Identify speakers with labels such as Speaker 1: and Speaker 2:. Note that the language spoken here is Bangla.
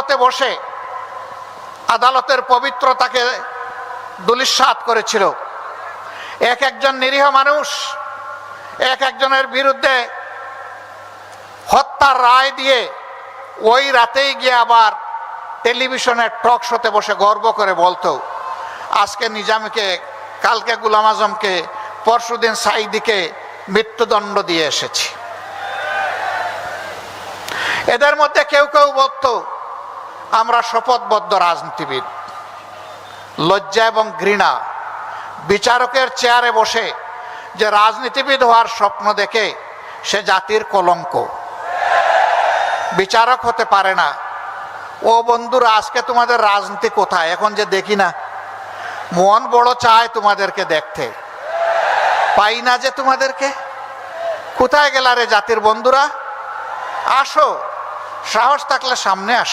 Speaker 1: আদালতে বসে আদালতের পবিত্রতাকে দুলিশ্বাত করেছিল। এক একজন নিরীহ মানুষ, এক একজনের বিরুদ্ধে হত্যার রায় দিয়ে ওই রাতেই গিয়ে আবার টেলিভিশনের টক শোতে বসে গর্ব করে বলতো, আজকে নিজামকে, কালকে গুলাম আজমকে, পরশুদিন সাইদিকে মৃত্যুদণ্ড দিয়ে এসেছি। এদের মধ্যে কেউ কেউ বলতো আমরা শপথবদ্ধ রাজনীতিবিদ। লজ্জা এবং ঘৃণা। বিচারকের চেয়ারে বসে যে রাজনীতিবিদ হওয়ার স্বপ্ন দেখে সে জাতির কলঙ্ক। বিচারক হতে পারে না। ও বন্ধুরা, আজকে তোমাদের রাজনীতি কোথায়? এখন যে দেখি না। মন বড় চায় তোমাদেরকে দেখতে। পাই না যে তোমাদেরকে। কোথায় গেলা রে জাতির বন্ধুরা? আসো, সাহস থাকলে সামনে আসো।